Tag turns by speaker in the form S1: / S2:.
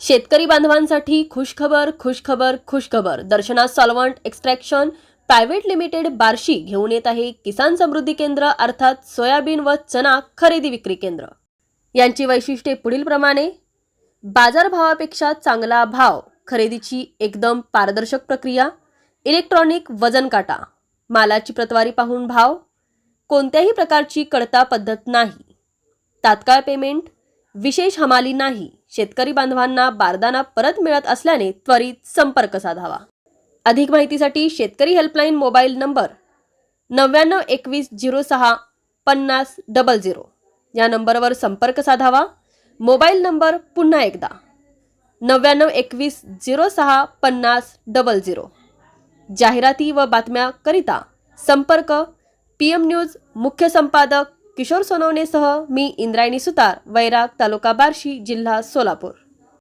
S1: शेतकरी बांधवांसाठी खुशखबर खुशखबर खुशखबर. Darshana solvent extraction private limited Barshi घेऊन येत आहे किसान समृद्धी केंद्र अर्थात सोयाबीन व चना खरेदी विक्री केंद्र. यांची वैशिष्ट्ये पुढीलप्रमाणे बाजारभावापेक्षा चांगला भाव खरेदीची एकदम पारदर्शक प्रक्रिया. इलेक्ट्रॉनिक वजन काटा मालाची प्रतवारी पाहून भाव. कोणत्याही प्रकारची कडता पद्धत नाही. तात्काळ पेमेंट विशेष हमाली नाही. शेतकरी बांधवांना बारदाना परत मिळत असल्याने त्वरित संपर्क साधावा. अधिक माहितीसाठी शेतकरी हेल्पलाईन मोबाईल नंबर नव्याण्णव एकवीस झिरो सहा पन्नास डबल झिरो. या नंबरवर संपर्क साधावा. मोबाईल नंबर पुन्हा एकदा नव्याण्णव एकवीस झिरो सहा पन्नास डबल झिरो. जाहिराती व बातम्याकरिता संपर्क पी एम न्यूज मुख्य संपादक किशोर सोनवणेसह मी इंद्रायणी सुतार वैराग तालुका बार्शी जिल्हा सोलापूर.